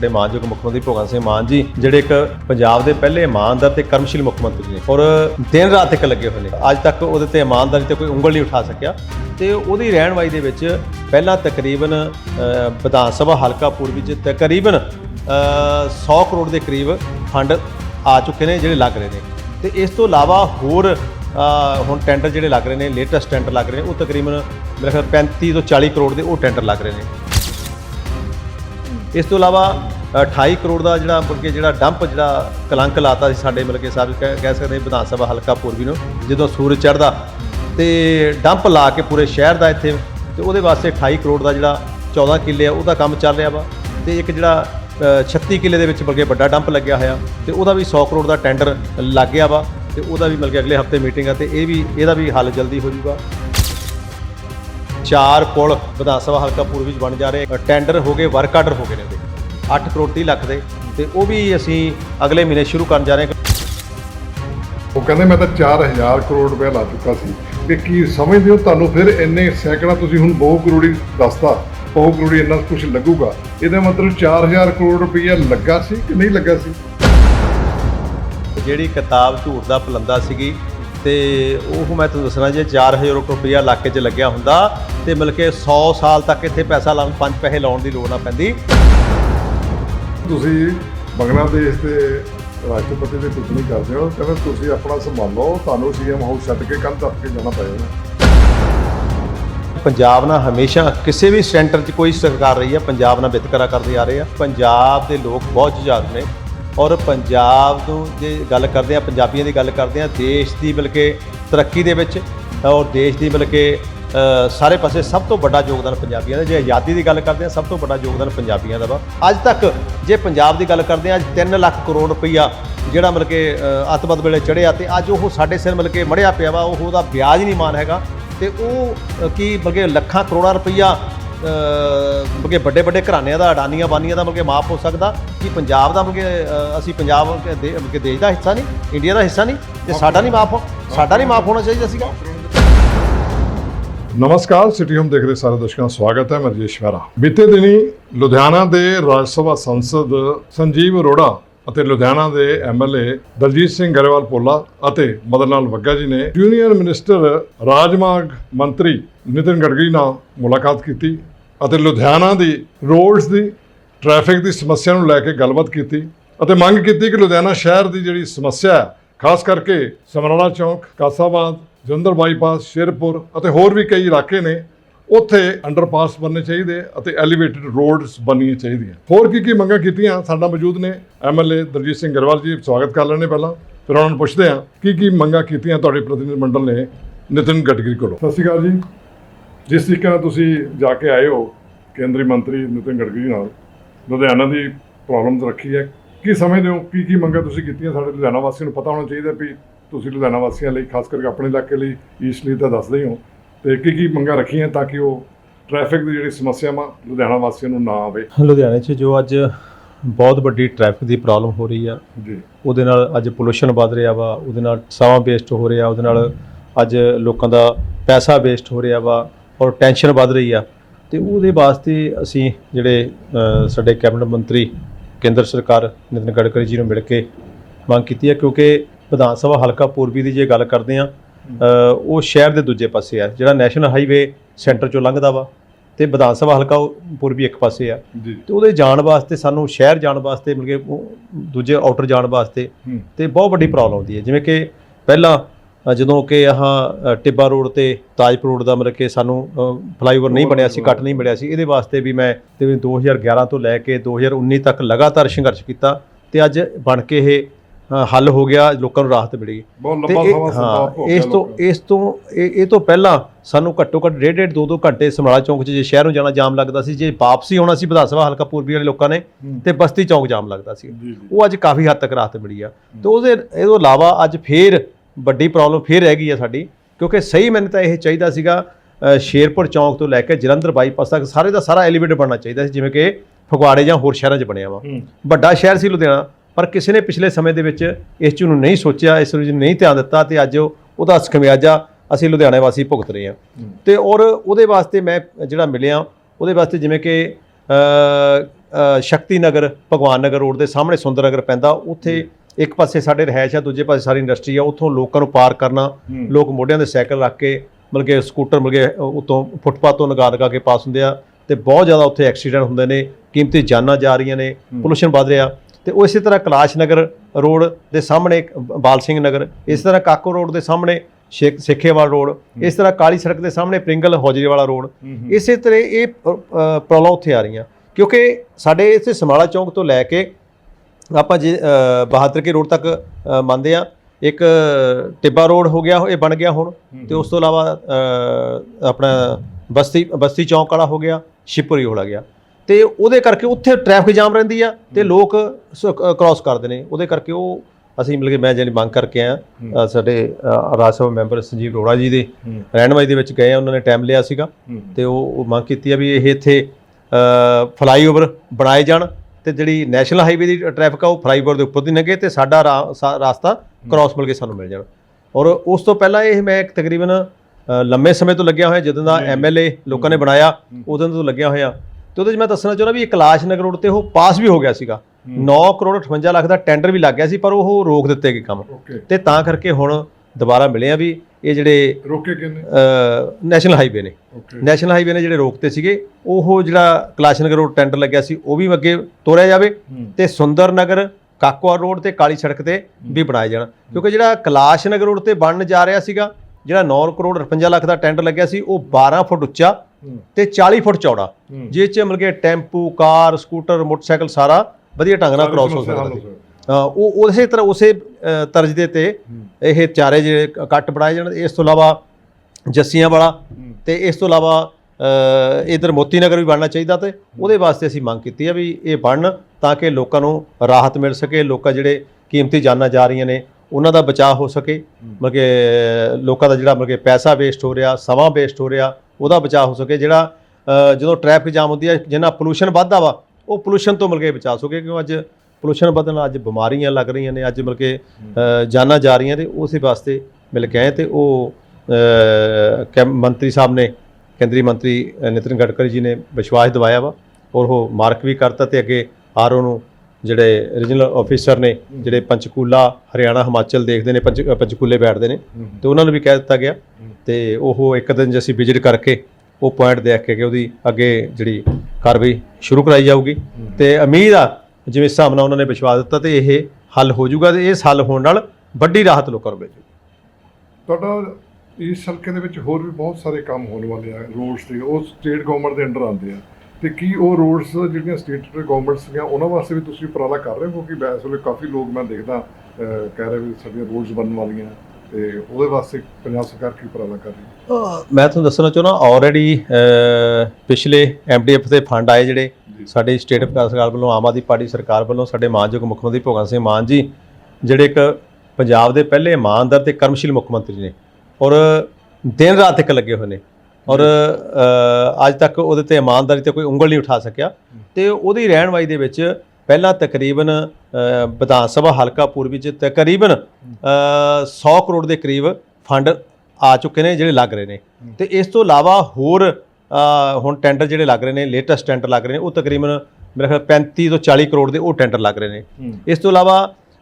ਸਾਡੇ ਮਾਨਯੋਗ ਮੁੱਖ ਮੰਤਰੀ ਭਗਵੰਤ ਸਿੰਘ ਮਾਨ ਜੀ ਜਿਹੜੇ ਇੱਕ ਪੰਜਾਬ ਦੇ ਪਹਿਲੇ ਇਮਾਨਦਾਰ ਤੇ ਕਰਮਸ਼ੀਲ ਮੁੱਖ ਮੰਤਰੀ ਨੇ ਔਰ ਦਿਨ ਰਾਤ ਇੱਕ ਲੱਗੇ ਹੋਏ ਨੇ। ਅੱਜ ਤੱਕ ਉਹਦੇ ਤੇ ਇਮਾਨਦਾਰੀ ਤੇ ਕੋਈ ਉਂਗਲ ਨਹੀਂ ਉਠਾ ਸਕਿਆ। ਤੇ ਉਹਦੀ ਰਹਿਨਵਾਈ ਦੇ ਵਿੱਚ ਪਹਿਲਾਂ ਤਕਰੀਬਨ ਵਿਧਾਨ ਸਭਾ ਹਲਕਾ ਪੂਰਬੀ ਚ ਤਕਰੀਬਨ ਅ, 100 ਕਰੋੜ ਦੇ ਕਰੀਬ ਫੰਡ ਆ ਚੁੱਕੇ ਨੇ ਜਿਹੜੇ ਲੱਗ ਰਹੇ ਨੇ। ਤੇ ਇਸ ਤੋਂ ਇਲਾਵਾ ਹੋਰ ਹੁਣ ਟੈਂਡਰ ਜਿਹੜੇ ਲੱਗ ਰਹੇ ਨੇ ਲੇਟੈਸਟ ਟੈਂਡਰ ਲੱਗ ਰਹੇ ਨੇ ਉਹ ਤਕਰੀਬਨ ਮੇਰੇ ਖਿਆਲ 35 ਤੋਂ 40 ਕਰੋੜ ਦੇ ਉਹ ਟੈਂਡਰ ਲੱਗ ਰਹੇ ਨੇ। ਇਸ ਤੋਂ ਇਲਾਵਾ ਅ, 28 ਕਰੋੜ ਦਾ ਜਿਹੜਾ ਮੁਰਗੇ ਜਿਹੜਾ ਡੰਪ ਜਿਹੜਾ ਕਲੰਕ ਲਾਤਾ ਸੀ ਸਾਡੇ ਮਤਲਬ ਕਿ ਸਾਹਿਬ ਕਹਿ ਕਹਿ ਸਕਦੇ ਵਿਧਾਨ ਸਭਾ ਹਲਕਾ ਪੂਰਬੀ ਨੂੰ ਜਦੋਂ ਸੂਰਜ ਚੜ੍ਹਦਾ। ਤੇ ਡੰਪ ਲਾ ਕੇ ਪੂਰੇ ਸ਼ਹਿਰ ਦਾ ਇੱਥੇ ਤੇ ਉਹਦੇ ਵਾਸਤੇ 28 ਕਰੋੜ ਦਾ ਜਿਹੜਾ 14 ਕਿੱਲੇ ਆ ਉਹਦਾ ਕੰਮ ਚੱਲ ਰਿਹਾ ਵਾ। ਤੇ ਇੱਕ ਜਿਹੜਾ ਅ, 36 ਕਿੱਲੇ ਦੇ ਵਿੱਚ ਬਲਕਿ ਵੱਡਾ ਡੰਪ ਲੱਗਿਆ ਹੋਇਆ। ਤੇ ਉਹਦਾ ਵੀ 100 ਕਰੋੜ ਦਾ ਟੈਂਡਰ ਲੱਗ ਗਿਆ ਵਾ। ਤੇ ਉਹਦਾ ਵੀ ਬਲਕਿ ਅਗਲੇ ਹਫ਼ਤੇ ਮੀਟਿੰਗ ਆ ਤੇ ਇਹ ਵੀ ਇਹਦਾ ਵੀ ਹੱਲ ਜਲਦੀ ਹੋ ਜਾਊਗਾ ਚਾਰ ਪੁਲ ਵਿਧਾਨ ਸਭਾ ਹਲਕਾ ਪੂਰਬੀ ਚ ਬਣ ਜਾ ਰਹੇ। ਟੈਂਡਰ ਹੋ ਗਏ ਵਰਕ ਆਰਡਰ ਹੋ ਗਏ ਨੇ ਉਹਦੇ। 8 ਕਰੋੜ 30 ਲੱਖ ਦੇ। ਤੇ ਉਹ ਵੀ ਅਸੀਂ ਅਗਲੇ ਮਹੀਨੇ ਸ਼ੁਰੂ ਕਰਨ ਜਾ ਰਹੇ ਹਾਂ। ਉਹ ਕਹਿੰਦੇ ਮੈਂ ਤਾਂ 4000 ਕਰੋੜ ਰੁਪਏ ਲਾ ਚੁੱਕਾ ਸੀ। ਕਿ ਕੀ ਸਮਝਦੇ ਹੋ ਤੁਹਾਨੂੰ ਫਿਰ ਇੰਨੇ ਸੈਂਕੜਾ ਤੁਸੀਂ ਹੁਣ ਬਹੁ ਕਰੋੜੀ ਦੱਸਤਾ ਬਹੁ ਕਰੋੜੀ ਇੰਨਾ ਕੁਝ ਲੱਗੂਗਾ। ਇਹਦਾ ਮਤਲਬ 4000 ਕਰੋੜ ਰੁਪਏ ਲੱਗਾ ਸੀ ਕਿ ਨਹੀਂ ਲੱਗਾ ਸੀ? ਜਿਹੜੀ ਕਿਤਾਬ ਝੂਠ ਦਾ ਪਲੰਦਾ ਸੀਗੀ ਤੇ ਉਹ ਮੈਂ ਤੁਹਾਨੂੰ ਦੱਸਣਾ ਜੇ 4000 ਰੁਪਇਆ ਇਲਾਕੇ 'ਚ ਲੱਗਿਆ ਹੁੰਦਾ ਤੇ ਮਿਲ ਕੇ 100 ਸਾਲ ਤੱਕ ਇੱਥੇ ਪੈਸਾ ਲਾਉਣ ਪੰਜ ਪੈਸੇ ਲਾਉਣ ਦੀ ਲੋੜ ਨਾ ਪੈਂਦੀ। ਤੁਸੀਂ ਬੰਗਲਾਦੇਸ਼ ਦੇ ਰਾਸ਼ਟਰਪਤੀ ਦੀ ਟਿੱਪਣੀ ਕਰਦੇ ਹੋ ਕਹਿੰਦੇ ਤੁਸੀਂ ਆਪਣਾ ਸੰਭਾਲੋ ਤੁਹਾਨੂੰ ਸੀਐਮ ਹਾਊਸ ਛੱਡ ਕੇ ਕੰਨ ਟੱਪ ਕੇ ਜਾਣਾ ਪਏਗਾ। ਪੰਜਾਬ ਨਾਲ ਹਮੇਸ਼ਾ ਕਿਸੇ ਵੀ ਸੈਂਟਰ 'ਚ ਕੋਈ ਸਰਕਾਰ ਰਹੀ ਹੈ ਪੰਜਾਬ ਨਾਲ ਵਿਤਕਰਾ ਕਰਦੇ ਆ ਰਹੇ ਆ। ਪੰਜਾਬ ਦੇ ਲੋਕ ਬਹੁਤ ਜੁਝਾਰੂ ਨੇ। ਔਰ ਪੰਜਾਬ ਨੂੰ ਜੇ ਗੱਲ ਕਰਦੇ ਆ ਪੰਜਾਬੀਆਂ ਦੀ ਗੱਲ ਕਰਦੇ ਆ ਦੇਸ਼ ਦੀ ਬਲਕਿ ਤਰੱਕੀ ਦੇ ਵਿੱਚ ਔਰ ਦੇਸ਼ ਦੀ ਬਲਕਿ ਅ, ਸਾਰੇ ਪਾਸੇ ਸਭ ਤੋਂ ਵੱਡਾ ਯੋਗਦਾਨ ਪੰਜਾਬੀਆਂ ਦਾ ਜੇ ਆਜ਼ਾਦੀ ਦੀ ਗੱਲ ਕਰਦੇ ਆ ਸਭ ਤੋਂ ਵੱਡਾ ਯੋਗਦਾਨ ਪੰਜਾਬੀਆਂ ਦਾ ਵਾ। ਅੱਜ ਤੱਕ ਜੇ ਪੰਜਾਬ ਦੀ ਗੱਲ ਕਰਦੇ ਆ ਅੱਜ 3 ਲੱਖ ਕਰੋੜ ਰੁਪਈਆ ਜਿਹੜਾ ਮਤਲਬ ਕਿ ਅ, ਅੱਤਵਾਦ ਵੇਲੇ ਚੜਿਆ ਤੇ ਅੱਜ ਉਹ ਸਾਡੇ ਸਿਰ ਮਤਲਬ ਕਿ ਮੜਿਆ ਪਿਆ ਵਾ ਉਹ ਉਹਦਾ ਵਿਆਜ ਨਹੀਂ ਮਾਨ ਹੈਗਾ ਤੇ ਉਹ ਅ, ਕੀ ਬਲਕਿ ਲੱਖਾਂ ਕਰੋੜਾਂ ਰੁਪਈਆ ਬਲਕਿ ਵੱਡੇ ਵੱਡੇ ਘਰਾਣਿਆਂ ਦਾ ਅਡਾਨੀਆਂ ਬਾਨੀਆਂ ਦਾ ਬਲਕਿ ਮਾਫ ਹੋ ਸਕਦਾ ਕਿ ਪੰਜਾਬ ਦਾ ਅ, ਅਸੀਂ ਪੰਜਾਬ ਦੇ- ਬਲਕਿ ਦੇਸ਼ ਦਾ ਹਿੱਸਾ ਨਹੀਂ ਇੰਡੀਆ ਦਾ ਹਿੱਸਾ ਨਹੀਂ ਤੇ ਸਾਡਾ ਨਹੀਂ ਮਾਫ ਸਾਡਾ ਨਹੀਂ ਮਾਫ ਹੋਣਾ ਚਾਹੀਦਾ ਸੀਗਾ। ਨਮਸਕਾਰ ਸਿਟੀ ਹੋਮ ਦੇਖ ਰਹੇ ਸਾਰੇ ਦਰਸ਼ਕਾਂ ਦਾ ਸਵਾਗਤ ਹੈ ਮੈਂ ਰਜੇਸ਼ ਮਹਿਰਾ ਬੀਤੇ ਦਿਨੀ ਲੁਧਿਆਣਾ ਦੇ ਰਾਜ ਸਭਾ ਸੰਸਦ ਸੰਜੀਵ ਅਰੋੜਾ ਅਤੇ ਲੁਧਿਆਣਾ ਦੇ ਐਮਐਲਏ ਦਲਜੀਤ ਸਿੰਘ ਗਰੇਵਾਲ ਪੋਲਾ ਅਤੇ ਮਦਨ ਲਾਲ ਵੱਗਾ ਜੀ ਨੇ ਯੂਨੀਅਨ ਮਿਨਿਸਟਰ ਰਾਜਮਾਰਗ ਮੰਤਰੀ ਨਿਤਿਨ ਗਡਕਰੀ ਨਾਲ ਮੁਲਾਕਾਤ ਕੀਤੀ ਅਤੇ ਲੁਧਿਆਣਾ ਦੀ ਰੋਡਸ ਦੀ ਟ੍ਰੈਫਿਕ ਦੀ ਸਮੱਸਿਆ ਨੂੰ ਲੈ ਕੇ ਗੱਲਬਾਤ ਕੀਤੀ ਅਤੇ ਮੰਗ ਕੀਤੀ ਕਿ ਲੁਧਿਆਣਾ ਸ਼ਹਿਰ ਦੀ ਜਿਹੜੀ ਸਮੱਸਿਆ ਖਾਸ ਕਰਕੇ ਸਮਰਾਲਾ ਚੌਂਕ, ਕਾਸਾਬਾਦ, ਜਲੰਧਰ ਬਾਈਪਾਸ, ਸ਼ੇਰਪੁਰ ਅਤੇ ਹੋਰ ਵੀ ਕਈ ਇਲਾਕੇ ਨੇ ਉੱਥੇ ਅੰਡਰਪਾਸ ਬਣਨੇ ਚਾਹੀਦੇ ਅਤੇ ਐਲੀਵੇਟਡ ਰੋਡਸ ਬਣਨੀਆਂ ਚਾਹੀਦੀਆਂ। ਹੋਰ ਕੀ ਕੀ ਮੰਗਾਂ ਕੀਤੀਆਂ ਸਾਡਾ ਮੌਜੂਦ ਨੇ? ਐਮਐਲਏ ਦਲਜੀਤ ਸਿੰਘ ਗਰੇਵਾਲ ਜੀ, ਸਵਾਗਤ ਕਰ ਲੈਣੇ ਪਹਿਲਾਂ। ਫਿਰ ਉਹਨਾਂ ਨੂੰ ਪੁੱਛਦੇ ਹਾਂ, ਕੀ ਕੀ ਮੰਗਾਂ ਕੀਤੀਆਂ ਤੁਹਾਡੇ ਪ੍ਰਤੀਨਿਧ ਮੰਡਲ ਨੇ? ਨਿਤਿਨ ਗਡਕਰੀ ਕੋਲੋਂ। ਸਤਿ ਸ਼੍ਰੀ ਅਕਾਲ ਜੀ। ਜਿਸ ਤਰੀਕੇ ਨਾਲ ਤੁਸੀਂ ਜਾ ਕੇ ਆਏ ਹੋ, ਕੇਂਦਰੀ ਮੰਤਰੀ ਨਿਤਿਨ ਗਡਕਰੀ ਨਾਲ, ਲੁਧਿਆਣਾ ਦੀ ਪ੍ਰੋਬਲਮਸ ਰੱਖੀ ਹੈ। ਕੀ ਸਮਝਦੇ ਹੋ, ਕੀ ਕੀ ਮੰਗਾਂ ਤੁਸੀਂ ਕੀਤੀਆਂ ਸਾਡੇ ਲੁਧਿਆਣਾ ਵਾਸੀਆਂ ਨੂੰ ਪਤਾ ਹੋਣਾ ਚਾਹੀਦਾ ਵੀ ਤੁਸੀਂ ਲੁਧਿਆਣਾ ਵਾਸੀਆਂ ਲਈ, ਖਾਸ ਕਰਕੇ ਆਪਣੇ ਇਲਾਕੇ ਲਈ ਈਸਟ ਲਈ ਤਾਂ ਦੱਸਦੇ ਹੀ ਹੋ। ਤੇ ਕੀ ਕੀ ਮੰਗਾਂ ਰੱਖੀਆਂ ਤਾਂ ਕਿ ਉਹ ਟ੍ਰੈਫਿਕ ਦੀ ਜਿਹੜੀ ਸਮੱਸਿਆਵਾਂ ਲੁਧਿਆਣਾ ਵਾਸੀਆਂ ਨੂੰ ਨਾ ਆਵੇ? ਲੁਧਿਆਣੇ 'ਚ ਜੋ ਅੱਜ ਬਹੁਤ ਵੱਡੀ ਟ੍ਰੈਫਿਕ ਦੀ ਪ੍ਰੋਬਲਮ ਹੋ ਰਹੀ ਆ ਜੀ। ਉਹਦੇ ਨਾਲ ਅੱਜ ਪੋਲੂਸ਼ਨ ਵੱਧ ਰਿਹਾ ਵਾ ਉਹਦੇ ਨਾਲ ਸਮਾਂ ਵੇਸਟ ਹੋ ਰਿਹਾ ਉਹਦੇ ਨਾਲ ਅੱਜ ਲੋਕਾਂ ਦਾ ਪੈਸਾ ਵੇਸਟ ਹੋ ਰਿਹਾ ਵਾ ਔਰ ਟੈਨਸ਼ਨ ਵੱਧ ਰਹੀ ਆ। ਤੇ ਉਹਦੇ ਵਾਸਤੇ ਅਸੀਂ ਜਿਹੜੇ ਅ, ਸਾਡੇ ਕੈਬਨਿਟ ਮੰਤਰੀ ਕੇਂਦਰ ਸਰਕਾਰ ਨਿਤਿਨ ਗਡਕਰੀ ਜੀ ਨੂੰ ਮਿਲ ਕੇ ਮੰਗ ਕੀਤੀ ਹੈ ਕਿਉਂਕਿ ਵਿਧਾਨ ਸਭਾ ਹਲਕਾ ਪੂਰਬੀ ਦੀ ਜੇ ਗੱਲ ਕਰਦੇ ਆ ਉਹ ਸ਼ਹਿਰ ਦੇ ਦੂਜੇ ਪਾਸੇ ਆ ਜਿਹੜਾ ਨੈਸ਼ਨਲ ਹਾਈਵੇ ਸੈਂਟਰ ਚੋਂ ਲੰਘਦਾ ਵਾ ਤੇ ਵਿਧਾਨ ਸਭਾ ਹਲਕਾ ਉਹ ਪੂਰਬੀ ਇੱਕ ਪਾਸੇ ਆ। ਤੇ ਉਹਦੇ ਜਾਣ ਵਾਸਤੇ ਸਾਨੂੰ ਸ਼ਹਿਰ ਜਾਣ ਵਾਸਤੇ ਮਤਲਬ ਕਿ ਦੂਜੇ ਆਊਟਰ ਜਾਣ ਵਾਸਤੇ ਤੇ ਬਹੁਤ ਵੱਡੀ ਪ੍ਰੋਬਲਮ ਆਉਂਦੀ ਹੈ। ਜਿਵੇਂ ਕਿ ਪਹਿਲਾਂ ਜਦੋਂ ਕਿ ਆਹ ਟਿੱਬਾ ਰੋਡ ਤੇ ਤਾਜਪੁਰ ਰੋਡ ਦਾ ਮਤਲਬ ਕਿ ਸਾਨੂੰ ਫਲਾਈਓਵਰ ਨਹੀਂ ਬਣਿਆ ਸੀ ਕੱਟ ਨਹੀਂ ਬਣਿਆ ਸੀ। ਇਹਦੇ ਵਾਸਤੇ ਵੀ ਮੈਂ ਤੇ 2011 ਤੋਂ ਲੈ ਕੇ 2019 ਤੱਕ ਲਗਾਤਾਰ ਸੰਘਰਸ਼ ਕੀਤਾ ਤੇ ਅੱਜ ਬਣ ਕੇ ਇਹ ਹੱਲ ਹੋ ਗਿਆ ਲੋਕਾਂ ਨੂੰ ਰਾਹਤ ਮਿਲੀ। ਬਹੁਤ ਤੇ ਲੰਬਾ ਇਹ- ਸਮਾਂ ਸੰਤਾਪ ਹੋ ਹਾਂ ਗਿਆ ਇਸ ਤੋਂ ਇਸ ਤੋਂ ਇਹ ਇਹ ਤੋਂ ਪਹਿਲਾਂ ਸਾਨੂੰ ਘੱਟੋ ਘੱਟ ਡੇਢ ਡੇਢ ਦੋ ਦੋ ਘੰਟੇ ਸਮਰਾਲਾ ਚੌਂਕ 'ਚ ਜੇ ਸ਼ਹਿਰ ਨੂੰ ਜਾਣਾ ਜਾਮ ਲੱਗਦਾ ਸੀ ਜੇ ਵਾਪਸੀ ਆਉਣਾ ਸੀ ਵਿਧਾਨ ਸਭਾ ਹਲਕਾ ਪੂਰਬੀ ਵਾਲੇ ਲੋਕਾਂ ਨੇ। ਤੇ ਬਸਤੀ ਚੌਂਕ ਜਾਮ ਲੱਗਦਾ ਸੀ। ਉਹ ਅੱਜ ਕਾਫੀ ਹੱਦ ਤੱਕ ਰਾਹਤ ਮਿਲੀ ਆ। ਤੇ ਉਹਦੇ ਇਹ ਤੋਂ ਇਲਾਵਾ ਅੱਜ ਫੇਰ ਵੱਡੀ ਪ੍ਰੋਬਲਮ ਫੇਰ ਰਹਿ ਗਈ ਆ ਸਾਡੀ ਕਿਉਂਕਿ ਸਹੀ ਮੈਨੂੰ ਤਾਂ ਇਹ ਚਾਹੀਦਾ ਸੀਗਾ ਸ਼ੇਰਪੁਰ ਚੌਂਕ ਤੋਂ ਲੈ ਕੇ ਜਲੰਧਰ ਬਾਈਪਾਸ ਤੱਕ ਸਾਰੇ ਦਾ ਸਾਰਾ ਐਲੀਵੇਟਡ ਬਣਨਾ ਚਾਹੀਦਾ ਸੀ ਜਿਵੇਂ ਕਿ ਫਗਵਾੜੇ ਜਾਂ ਹੋਰ ਸ਼ਹਿਰਾਂ 'ਚ ਬਣਿਆ ਵਾ। ਵੱਡਾ ਸ਼ਹਿਰ ਸੀ ਲੁਧਿਆਣਾ ਪਰ ਕਿਸੇ ਨੇ ਪਿਛਲੇ ਸਮੇਂ ਦੇ ਵਿੱਚ ਇਸ ਚੀਜ਼ ਨੂੰ ਨਹੀਂ ਸੋਚਿਆ ਇਸ ਚੀਜ਼ ਨੂੰ ਨਹੀਂ ਧਿਆਨ ਦਿੱਤਾ ਤੇ ਅੱਜ ਉਹਦਾ ਖਮਿਆਜਾ ਅਸੀਂ ਲੁਧਿਆਣੇ ਵਾਸੀ ਭੁਗਤ ਰਹੇ ਹਾਂ। ਤੇ ਔਰ ਉਹਦੇ ਵਾਸਤੇ ਮੈਂ ਜਿਹੜਾ ਮਿਲਿਆ ਉਹਦੇ ਵਾਸਤੇ ਜਿਵੇਂ ਕਿ ਸ਼ਕਤੀ ਨਗਰ ਭਗਵਾਨ ਨਗਰ ਰੋਡ ਦੇ ਸਾਹਮਣੇ ਸੁੰਦਰ ਨਗਰ ਪੈਂਦਾ ਉੱਥੇ ਇੱਕ ਪਾਸੇ ਸਾਡੇ ਰਹਿائش ਆ ਦੂਜੇ ਪਾਸੇ ਸਾਰੀ ਇੰਡਸਟਰੀ ਆ ਉੱਥੋਂ ਲੋਕਾਂ ਨੂੰ ਪਾਰ ਕਰਨਾ ਲੋਕ ਮੋਢਿਆਂ ਦੇ ਸਾਈਕਲ ਰੱਖ ਕੇ ਮਤਲਬ ਕਿ ਸਕੂਟਰ ਮਤਲਬ ਕਿ ਉੱਤੋਂ ਫੁੱਟਪਾਥ ਤੋਂ ਲਗਾ ਲਗਾ ਕੇ ਪਾਸ ਹੁੰਦੇ ਆ ਤੇ ਬਹੁਤ ਜ਼ਿਆਦਾ ਉੱਥੇ ਐਕਸੀਡੈਂਟ ਹੁੰਦੇ ਨੇ ਕੀਮਤੀ ਜਾਨਾਂ ਜਾ ਰਹੀਆਂ ਨੇ ਪੋਲੂਸ਼ਨ ਵੱਧ ਰਿਹਾ। ਤੇ ਉਹ ਇਸੇ ਤਰ੍ਹਾਂ ਕੈਲਾਸ਼ ਨਗਰ ਰੋਡ ਦੇ ਸਾਹਮਣੇ ਬਾਲ ਸਿੰਘ ਨਗਰ ਇਸ ਤਰ੍ਹਾਂ ਕਾਕੋ ਰੋਡ ਦੇ ਸਾਹਮਣੇ ਸ਼ੇਖ ਸੇਖੇਵਾਲ ਰੋਡ ਇਸ ਤਰ੍ਹਾਂ ਕਾਲੀ ਸੜਕ ਦੇ ਸਾਹਮਣੇ ਪ੍ਰਿੰਗਲ ਹੌਜਰੀ ਵਾਲਾ ਰੋਡ ਇਸੇ ਤਰ੍ਹਾਂ ਇਹ ਪ੍ਰੋਬਲਮ ਉੱਥੇ ਆ ਰਹੀਆਂ। ਕਿਉਂਕਿ ਸਾਡੇ ਇੱਥੇ ਸਮਾਲਾ ਚੌਂਕ ਤੋਂ ਲੈ ਕੇ ਆਪਾਂ ਜੇ ਬਹਾਦਰ ਕੇ ਰੋਡ ਤੱਕ ਮੰਨਦੇ ਆ ਇੱਕ ਟਿੱਬਾ ਰੋਡ ਹੋ ਗਿਆ ਇਹ ਬਣ ਗਿਆ ਹੁਣ ਤੇ ਉਸ ਤੋਂ ਇਲਾਵਾ ਆਪਣਾ ਬਸਤੀ ਬਸਤੀ ਚੌਂਕ ਵਾਲਾ ਹੋ ਗਿਆ ਸ਼ਿਪਰੀ ਹੋ ਗਿਆ। ਤੇ ਉਹਦੇ ਕਰਕੇ ਉੱਥੇ ਟ੍ਰੈਫਿਕ ਜਾਮ ਰਹਿੰਦੀ ਆ ਤੇ ਲੋਕ ਕ੍ਰਾਸ ਕਰਦੇ ਨੇ। ਉਹਦੇ ਕਰਕੇ ਉਹ ਅਸੀਂ ਮਿਲ ਕੇ ਮੈਂ ਜਿਹੜੀ ਮੰਗ ਕਰਕੇ ਆ ਸਾਡੇ ਰਾਜ ਸਭਾ ਮੈਂਬਰ ਸੰਜੀਵ ਅਰੋੜਾ ਜੀ ਦੇ। ਰਹਿਨਮਾਈ ਦੇ ਵਿੱਚ ਗਏ ਆ। ਉਹਨਾਂ ਨੇ ਟਾਈਮ ਲਿਆ ਸੀਗਾ। ਤੇ ਉਹ ਮੰਗ ਕੀਤੀ ਆ ਵੀ ਇਹ ਇੱਥੇ ਫਲਾਈਓਵਰ ਬਣਾਏ ਜਾਣ ਤੇ ਜਿਹੜੀ ਨੈਸ਼ਨਲ ਹਾਈਵੇ ਦੀ ਟ੍ਰੈਫਿਕ ਆ ਉਹ ਫਲਾਈਓਵਰ ਦੇ ਉੱਪਰ ਦੀ ਲੰਘੇ ਤੇ ਸਾਡਾ ਰਾਸਤਾ ਕ੍ਰਾਸ ਮਿਲ ਕੇ ਸਾਨੂੰ ਮਿਲ ਜਾਣ। ਔਰ ਉਸ ਤੋਂ ਪਹਿਲਾਂ ਇਹ ਮੈਂ ਇੱਕ ਤਕਰੀਬਨ ਲੰਮੇ ਸਮੇਂ ਤੋਂ ਲੱਗਿਆ ਹੋਇਆ। ਜਦੋਂ ਦਾ ਐਮਐਲਏ ਲੋਕਾਂ ਨੇ ਬਣਾਇਆ ਉਦੋਂ ਤੋਂ ਲੱਗਿਆ ਹੋਇਆ। ਤੇ ਉਹਦੇ 'ਚ ਮੈਂ ਦੱਸਣਾ ਚਾਹੁੰਦਾ ਵੀ ਇਹ ਕੈਲਾਸ਼ ਨਗਰ ਰੋਡ ਤੇ ਉਹ ਪਾਸ ਵੀ ਹੋ ਗਿਆ ਸੀਗਾ। 9 ਕਰੋੜ 58 ਲੱਖ ਦਾ ਟੈਂਡਰ ਵੀ ਲੱਗ ਗਿਆ ਸੀ ਪਰ ਉਹ ਰੋਕ ਦਿੱਤੇ ਗਏ ਕੰਮ। ਤੇ ਤਾਂ ਕਰਕੇ ਹੁਣ ਦੁਬਾਰਾ ਮਿਲੇ ਆ ਵੀ ਇਹ ਜਿਹੜੇ ਰੋਕੇ ਕਿੰਨੇ ਅ, ਨੈਸ਼ਨਲ ਹਾਈਵੇ ਨੇ। ਨੈਸ਼ਨਲ ਹਾਈਵੇ ਨੇ ਜਿਹੜੇ ਰੋਕਤੇ ਸੀਗੇ ਉਹ ਜਿਹੜਾ ਕੈਲਾਸ਼ ਨਗਰ ਰੋਡ ਟੈਂਡਰ ਲੱਗਿਆ ਸੀ ਉਹ ਵੀ ਅੱਗੇ ਤੋਰਿਆ ਜਾਵੇ। ਤੇ ਸੁੰਦਰ ਨਗਰ ਕਾਕੋਆ ਰੋਡ ਤੇ ਕਾਲੀ ਸੜਕ ਤੇ ਵੀ ਬਣਾਏ ਜਾਣ। ਕਿਉਂਕਿ ਜਿਹੜਾ ਕੈਲਾਸ਼ ਨਗਰ ਰੋਡ ਤੇ ਬਣਨ ਜਾ ਰਿਹਾ ਸੀਗਾ ਜਿਹੜਾ 9 ਕਰੋੜ 58 ਲੱਖ ਦਾ ਟੈਂਡਰ ਲੱਗਿਆ ਸੀ ਉਹ 12 ਫੁੱਟ ਉੱਚਾ। ਤੇ 40 ਫੁੱਟ ਚੌੜਾ। ਹੂੰ। ਜਿਸ ਚ ਮਤਲਬ ਕਿ ਟੈਂਪੂ ਕਾਰ ਸਕੂਟਰ ਮੋਟਰਸਾਈਕਲ ਸਾਰਾ ਵਧੀਆ ਢੰਗ ਨਾਲ ਕ੍ਰਾਸ ਹੋ ਸਕਦਾ ਸੀ। ਹਾਂ, ਉਹ ਉਸੇ ਤਰ੍ਹਾਂ ਉਸੇ ਤਰਜ਼ ਦੇ ਤੇ ਇਹ ਚਾਰੇ ਜਿਹੜੇ ਕੱਟ ਬਣਾਏ ਜਾਣ ਇਸ ਤੋਂ ਇਲਾਵਾ ਜੱਸੀਆਂ ਵਾਲਾ ਤੇ ਇਸ ਤੋਂ ਇਲਾਵਾ ਇਧਰ ਮੋਤੀ ਨਗਰ ਵੀ ਬਣਨਾ ਚਾਹੀਦਾ ਤੇ ਉਹਦੇ ਵਾਸਤੇ ਅਸੀਂ ਮੰਗ ਕੀਤੀ ਆ ਵੀ ਇਹ ਬਣਨ ਤਾਂ ਕਿ ਲੋਕਾਂ ਨੂੰ ਰਾਹਤ ਮਿਲ ਸਕੇ ਲੋਕਾਂ ਜਿਹੜੇ ਕੀਮਤੀ ਜਾਨਾਂ ਜਾ ਰਹੀਆਂ ਨੇ ਉਹਨਾਂ ਦਾ ਬਚਾਅ ਹੋ ਸਕੇ। ਮਤਲਬ ਕਿ ਲੋਕਾਂ ਦਾ ਜਿਹੜਾ ਮਤਲਬ ਕਿ ਪੈਸਾ ਵੇਸਟ ਹੋ ਰਿਹਾ ਸਮਾਂ ਵੇਸਟ ਹੋ ਰਿਹਾ ਉਹਦਾ ਬਚਾਅ ਹੋ ਸਕੇ ਜਿਹੜਾ ਜਦੋਂ ਟ੍ਰੈਫਿਕ ਜਾਮ ਹੁੰਦੀ ਹੈ ਜਿੰਨਾ ਪੋਲੂਸ਼ਨ ਵੱਧਦਾ ਵਾ ਉਹ ਪੋਲੂਸ਼ਨ ਤੋਂ ਮਿਲ ਕੇ ਬਚਾ ਸਕੇ ਕਿਉਂ ਅੱਜ ਪੋਲੂਸ਼ਨ ਵਧਣ ਨਾਲ ਅੱਜ ਬਿਮਾਰੀਆਂ ਲੱਗ ਰਹੀਆਂ ਨੇ ਅੱਜ ਮਿਲ ਕੇ ਜਾਨਾਂ ਜਾ ਰਹੀਆਂ ਤੇ ਉਸੇ ਵਾਸਤੇ ਮਿਲ ਕੇ ਆਏ ਤੇ ਉਹ ਮੰਤਰੀ ਸਾਹਿਬ ਨੇ ਕੇਂਦਰੀ ਮੰਤਰੀ ਨਿਤਿਨ ਗਡਕਰੀ ਜੀ ਨੇ ਵਿਸ਼ਵਾਸ ਦਿਵਾਇਆ ਵਾ ਔਰ ਉਹ ਮਾਰਕ ਵੀ ਕਰਤਾ ਤੇ ਅੱਗੇ ਆਰਓ ਨੂੰ ਜਿਹੜੇ ਰੀਜਨਲ ਆਫੀਸਰ ਨੇ ਜਿਹੜੇ ਪੰਚਕੂਲਾ ਹਰਿਆਣਾ ਹਿਮਾਚਲ ਦੇਖਦੇ ਨੇ ਪੰਚਕੂਲੇ ਬੈਠਦੇ ਨੇ ਤੇ ਉਹਨਾਂ ਨੂੰ ਵੀ ਕਹਿ ਦਿੱਤਾ ਗਿਆ। ਤੇ ਉਹ ਇੱਕ ਦਿਨ ਜੇ ਅਸੀਂ ਵਿਜ਼ਿਟ ਕਰਕੇ ਉਹ ਪੁਆਇੰਟ ਦੇਖ ਕੇ ਕਿ ਉਹਦੀ ਅੱਗੇ ਜਿਹੜੀ ਕਾਰਵਾਈ ਸ਼ੁਰੂ ਕਰਾਈ ਜਾਊਗੀ। ਤੇ ਉਮੀਦ ਆ ਜਿਵੇਂ ਇਸ ਹਿਸਾਬ ਨਾਲ ਉਹਨਾਂ ਨੇ ਵਿਸ਼ਵਾਸ ਦਿੱਤਾ ਤੇ ਇਹ ਹੱਲ ਹੋ ਜਾਊਗਾ ਤੇ ਇਸ ਹੱਲ ਹੋਣ ਨਾਲ ਵੱਡੀ ਰਾਹਤ ਲੋਕਾਂ ਨੂੰ ਮਿਲੇਗੀ ਤੁਹਾਡਾ ਇਸ ਹਲਕੇ ਦੇ ਵਿੱਚ ਹੋਰ ਵੀ ਬਹੁਤ ਸਾਰੇ ਕੰਮ ਹੋਣ ਵਾਲੇ ਆ ਰੋਡਸ ਦੇ ਉਹ ਸਟੇਟ ਗਵਰਨਮੈਂਟ ਦੇ ਅੰਡਰ ਆਉਂਦੇ ਆ। ਤੇ ਕੀ ਉਹ ਰੋਡਸ ਜਿਹੜੀਆਂ ਸਟੇਟ ਗਵਰਨਮੈਂਟਸ ਦੀਆਂ ਉਹਨਾਂ ਵਾਸਤੇ ਵੀ ਤੁਸੀਂ ਉਪਰਾਲਾ ਕਰ ਰਹੇ ਹੋ? ਕਿਉਂਕਿ ਵੈਸ ਵੇਲੇ ਕਾਫੀ ਲੋਕ ਮੈਂ ਦੇਖਦਾ ਕਹਿ ਰਹੇ ਵੀ ਸਾਡੀਆਂ ਰੋਡਸ ਬਣਨ ਵਾਲੀਆਂ। ਤੇ ਉਹਦੇ ਵਾਸਤੇ ਪੰਜਾਬ ਸਰਕਾਰ ਕੀ ਉਪਰਾਲਾ ਕਰ ਰਹੀ ਹੈ? ਮੈਂ ਤੁਹਾਨੂੰ ਦੱਸਣਾ ਚਾਹੁੰਦਾ ਆਲਰੇਡੀ ਪਿਛਲੇ ਐਮਡੀਐਫ ਦੇ ਫੰਡ ਆਏ ਜਿਹੜੇ ਸਾਡੇ ਸਟੇਟ ਸਰਕਾਰ ਵੱਲੋਂ ਆਮ ਆਦਮੀ ਪਾਰਟੀ ਸਰਕਾਰ ਵੱਲੋਂ ਸਾਡੇ ਮਾਨਯੋਗ ਮੁੱਖ ਮੰਤਰੀ ਭਗਵੰਤ ਸਿੰਘ ਮਾਨ ਜੀ ਜਿਹੜੇ ਇੱਕ ਪੰਜਾਬ ਦੇ ਪਹਿਲੇ ਇਮਾਨਦਾਰ ਤੇ ਕਰਮਸ਼ੀਲ ਮੁੱਖ ਮੰਤਰੀ ਨੇ ਔਰ ਦਿਨ ਰਾਤ ਇੱਕ ਲੱਗੇ ਹੋਏ ਨੇ ਔਰ ਅ, ਅੱਜ ਤੱਕ ਉਹਦੇ ਤੇ ਇਮਾਨਦਾਰੀ ਤੇ ਕੋਈ ਉਂਗਲ ਨਹੀਂ ਉਠਾ ਸਕਿਆ ਤੇ ਉਹਦੀ ਰਹਿਨਵਾਈ ਦੇ ਵਿੱਚ ਪਹਿਲਾਂ ਤਕਰੀਬਨ ਵਿਧਾਨ ਸਭਾ ਹਲਕਾ ਪੂਰਬੀ ਚ ਤਕਰੀਬਨ ਅ, 100 ਕਰੋੜ ਦੇ ਕਰੀਬ ਫੰਡ ਆ ਚੁੱਕੇ ਨੇ ਜਿਹੜੇ ਲੱਗ ਰਹੇ ਨੇ। ਤੇ ਇਸ ਤੋਂ ਇਲਾਵਾ ਹੋਰ ਹੁਣ ਟੈਂਡਰ ਜਿਹੜੇ ਲੱਗ ਰਹੇ ਨੇ ਲੇਟੈਸਟ ਟੈਂਡਰ ਲੱਗ ਰਹੇ ਨੇ ਉਹ ਤਕਰੀਬਨ ਮੇਰੇ ਖਿਆਲ 35 ਤੋਂ 40 ਕਰੋੜ ਦੇ ਉਹ ਟੈਂਡਰ ਲੱਗ ਰਹੇ ਨੇ। ਇਸ ਤੋਂ ਇਲਾਵਾ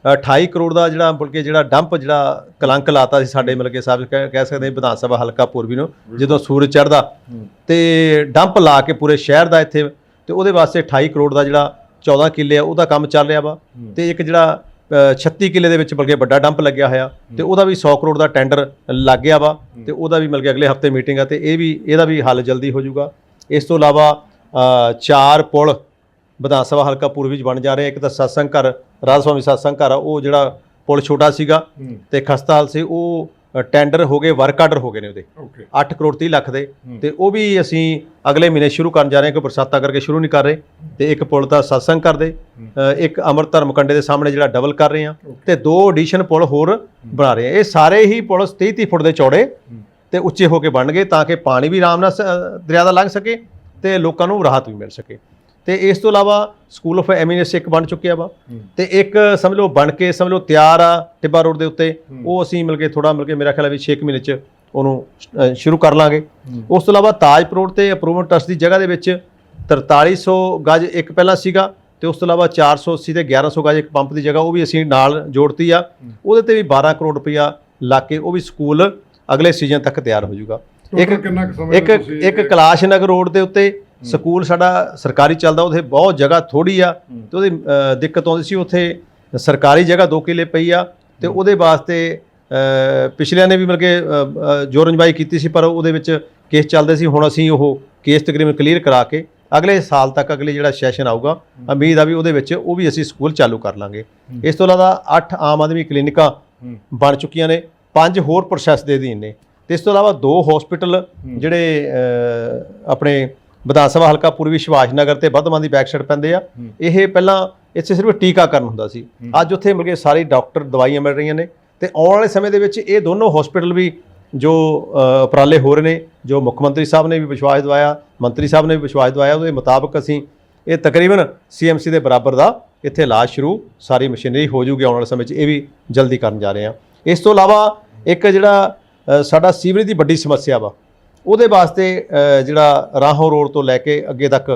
ਅ, 28 ਕਰੋੜ ਦਾ ਜਿਹੜਾ ਬਲਕਿ ਜਿਹੜਾ ਡੰਪ ਜਿਹੜਾ ਕਲੰਕ ਲਾਤਾ ਸੀ ਸਾਡੇ ਮਿਲ ਕੇ ਸਾਹਿਬ ਕਹਿ ਸਕਦੇ ਵਿਧਾਨ ਸਭਾ ਹਲਕਾ ਪੂਰਬੀ ਨੂੰ ਜਦੋਂ ਸੂਰਜ ਚੜ੍ਹਦਾ ਤੇ ਡੰਪ ਲਾ ਕੇ ਪੂਰੇ ਸ਼ਹਿਰ ਦਾ ਇੱਥੇ ਤੇ ਉਹਦੇ ਵਾਸਤੇ 28 ਕਰੋੜ ਦਾ ਜਿਹੜਾ 14 ਕਿੱਲੇ ਆ ਉਹਦਾ ਕੰਮ ਚੱਲ ਰਿਹਾ ਵਾ। ਤੇ ਇੱਕ ਜਿਹੜਾ ਅ, 36 ਕਿੱਲੇ ਦੇ ਵਿੱਚ ਬਲਕਿ ਵੱਡਾ ਡੰਪ ਲੱਗਿਆ ਹੋਇਆ ਤੇ ਉਹਦਾ ਵੀ 100 ਕਰੋੜ ਦਾ ਟੈਂਡਰ ਲੱਗ ਗਿਆ ਵਾ ਤੇ ਉਹਦਾ ਵੀ ਮਿਲ ਅਗਲੇ ਹਫ਼ਤੇ ਮੀਟਿੰਗ ਆ ਤੇ ਇਹ ਵੀ ਇਹਦਾ ਵੀ ਹੱਲ ਜਲਦੀ ਹੋ ਜਾਊਗਾ। ਇਸ ਤੋਂ ਇਲਾਵਾ ਚਾਰ ਪੁਲ ਵਿਧਾਨ ਸਭਾ ਹਲਕਾ ਪੂਰਬੀ ਚ ਬਣ ਜਾ ਰਹੇ ਇੱਕ ਤਾਂ ਸਤਸੰਗ ਘਰ ਰਾਜ ਸਵਾਮੀ ਸਤਸੰਗ ਘਰ ਆ ਉਹ ਜਿਹੜਾ ਪੁਲ ਛੋਟਾ ਸੀਗਾ ਤੇ ਖਸਤਾਲ ਸੀ ਉਹ ਟੈਂਡਰ ਹੋ ਗਏ ਵਰਕ ਆਰਡਰ ਹੋ ਗਏ ਨੇ ਉਹਦੇ। ਓਕੇ 8 ਕਰੋੜ 30 ਲੱਖ ਦੇ। ਤੇ ਉਹ ਵੀ ਅਸੀਂ ਅਗਲੇ ਮਹੀਨੇ ਸ਼ੁਰੂ ਕਰਨ ਜਾ ਰਹੇ ਹਾਂ ਕਿ ਬਰਸਾਤਾਂ ਕਰਕੇ ਸ਼ੁਰੂ ਨਹੀਂ ਕਰ ਰਹੇ। ਤੇ ਇੱਕ ਪੁਲ ਤਾਂ ਸਤਸੰਗ ਕਰਦੇ। ਇੱਕ ਅਮਰ ਧਰਮ ਕੰਡੇ ਦੇ ਸਾਹਮਣੇ ਜਿਹੜਾ ਡਬਲ ਕਰ ਰਹੇ ਹਾਂ। ਤੇ ਦੋ ਐਡੀਸ਼ਨ ਪੁਲ ਹੋਰ ਬਣਾ ਰਹੇ ਹਾਂ। ਇਹ ਸਾਰੇ ਹੀ ਪੁਲ 30 30 ਫੁੱਟ ਦੇ ਚੌੜੇ ਤੇ ਉੱਚੇ ਹੋ ਕੇ ਬਣਨਗੇ ਤਾਂ ਕਿ ਪਾਣੀ ਵੀ ਆਰਾਮ ਨਾਲ ਦਰਿਆ ਦਾ ਲੰਘ ਸਕੇ ਤੇ ਲੋਕਾਂ ਨੂੰ ਰਾਹਤ ਵੀ ਮਿਲ ਸਕੇ। ਤੇ ਇਸ ਤੋਂ ਇਲਾਵਾ ਸਕੂਲ ਆਫ ਐਮੀਨੈਂਸ ਇੱਕ ਬਣ ਚੁੱਕਿਆ ਵਾ। ਤੇ ਇੱਕ ਸਮਝ ਲਓ ਬਣ ਕੇ ਸਮਝ ਲਓ ਤਿਆਰ ਆ ਟਿੱਬਾ ਰੋਡ ਦੇ ਉੱਤੇ ਉਹ ਅਸੀਂ ਮਿਲ ਕੇ ਥੋੜਾ ਮਿਲ ਕੇ ਮੇਰਾ ਖਿਆਲ ਹੈ ਵੀ 6 ਮਹੀਨੇ ਚ ਉਹਨੂੰ ਸ਼ੁਰੂ ਕਰ ਲਾਂਗੇ। ਉਸ ਤੋਂ ਇਲਾਵਾ ਤਾਜਪੁਰ ਰੋਡ ਤੇ ਅਪਰੂਵਲ ਟਰਸਟ ਦੀ ਜਗ੍ਹਾ ਦੇ ਵਿੱਚ 4300 ਗਜ ਇੱਕ ਪਹਿਲਾਂ ਸੀਗਾ ਤੇ ਉਸ ਤੋਂ ਇਲਾਵਾ 480 ਤੇ 1100 ਗਜ ਇੱਕ ਪੰਪ ਦੀ ਜਗ੍ਹਾ ਉਹ ਵੀ ਅਸੀਂ ਨਾਲ ਜੋੜਤੀ ਆ। ਉਹਦੇ ਤੇ ਵੀ 12 ਕਰੋੜ ਰੁਪਇਆ ਲਾ ਕੇ ਉਹ ਵੀ ਸਕੂਲ ਅਗਲੇ ਸੀਜ਼ਨ ਤੱਕ ਤਿਆਰ ਹੋ ਜਾਊਗਾ। ਇੱਕ ਇੱਕ ਇੱਕ ਕੈਲਾਸ਼ ਨਗਰ ਰੋਡ ਦੇ ਉੱਤੇ ਸਕੂਲ ਸਾਡਾ ਸਰਕਾਰੀ ਚੱਲਦਾ ਉੱਥੇ ਬਹੁਤ ਜਗ੍ਹਾ ਥੋੜੀ ਆ ਤੇ ਉਹਦੀ ਦਿੱਕਤ ਆਉਂਦੀ ਸੀ ਉੱਥੇ ਸਰਕਾਰੀ ਜਗ੍ਹਾ 2 ਕਿੱਲੇ ਪਈ ਆ ਤੇ ਉਹਦੇ ਵਾਸਤੇ ਪਿਛਲਿਆਂ ਨੇ ਵੀ ਮਿਲ ਕੇ ਜੋਰਨਬਾਈ ਕੀਤੀ ਸੀ ਪਰ ਉਹਦੇ ਵਿੱਚ ਕੇਸ ਚੱਲਦੇ ਸੀ ਹੁਣ ਅਸੀਂ ਉਹ ਕੇਸ ਤਕਰੀਬਨ ਕਲੀਅਰ ਕਰਾ ਕੇ ਅਗਲੇ ਸਾਲ ਤੱਕ ਅਗਲੇ ਜਿਹੜਾ ਸੈਸ਼ਨ ਆਊਗਾ ਉਮੀਦ ਆ ਵੀ ਉਹਦੇ ਵਿੱਚ ਉਹ ਵੀ ਅਸੀਂ ਸਕੂਲ ਚਾਲੂ ਕਰ ਲਾਂਗੇ। ਇਸ ਤੋਂ ਇਲਾਵਾ 8 ਆਮ ਆਦਮੀ ਕਲੀਨਿਕਾਂ ਬਣ ਚੁੱਕੀਆਂ ਨੇ ਪੰਜ ਹੋਰ ਪ੍ਰੋਸੈਸ ਦੇ ਅਧੀਨ ਨੇ। ਤੇ ਇਸ ਤੋਂ ਇਲਾਵਾ ਦੋ ਹਸਪੀਟਲ ਜਿਹੜੇ ਆਪਣੇ ਵਿਧਾਨ ਸਭਾ ਹਲਕਾ ਪੂਰਬੀ ਵਿਸ਼ਵਾਸ ਨਗਰ ਤੇ ਬੱਧਮਾਨ ਦੀ ਬੈਕ ਸਾਈਡ ਪੈਂਦੇ ਆ। ਇਹ ਪਹਿਲਾਂ ਇੱਥੇ ਸਿਰਫ ਟੀਕਾਕਰਨ ਹੁੰਦਾ ਸੀ। ਅੱਜ ਉੱਥੇ ਮਿਲ ਕੇ ਸਾਰੇ ਡਾਕਟਰ ਦਵਾਈਆਂ ਮਿਲ ਰਹੀਆਂ ਨੇ ਤੇ ਆਉਣ ਵਾਲੇ ਸਮੇਂ ਦੇ ਵਿੱਚ ਇਹ ਦੋਨੋਂ ਹਸਪੀਟਲ ਵੀ ਜੋ ਉਪਰਾਲੇ ਹੋ ਰਹੇ ਨੇ ਜੋ ਮੁੱਖ ਮੰਤਰੀ ਸਾਹਿਬ ਨੇ ਵੀ ਵਿਸ਼ਵਾਸ ਦਿਵਾਇਆ ਮੰਤਰੀ ਸਾਹਿਬ ਨੇ ਵੀ ਵਿਸ਼ਵਾਸ ਦਿਵਾਇਆ ਉਹਦੇ ਮੁਤਾਬਕ ਅਸੀਂ ਇਹ ਤਕਰੀਬਨ ਸੀਐਮਸੀ ਦੇ ਬਰਾਬਰ ਦਾ ਇੱਥੇ ਇਲਾਜ ਸ਼ੁਰੂ ਸਾਰੀ ਮਸ਼ੀਨਰੀ ਹੋ ਜੂਗੀ ਆਉਣ ਵਾਲੇ ਸਮੇਂ 'ਚ ਇਹ ਵੀ ਜਲਦੀ ਕਰਨ ਜਾ ਰਹੇ ਹਾਂ। ਇਸ ਤੋਂ ਇਲਾਵਾ ਇੱਕ ਜਿਹੜਾ ਸਾਡਾ ਸੀਵਰੇਜ ਦੀ ਵੱਡੀ ਸਮੱਸਿਆ ਵਾ ਉਹਦੇ ਵਾਸਤੇ ਜਿਹੜਾ ਰਾਹੋਂ ਰੋਡ ਤੋਂ ਲੈ ਕੇ ਅੱਗੇ ਤੱਕ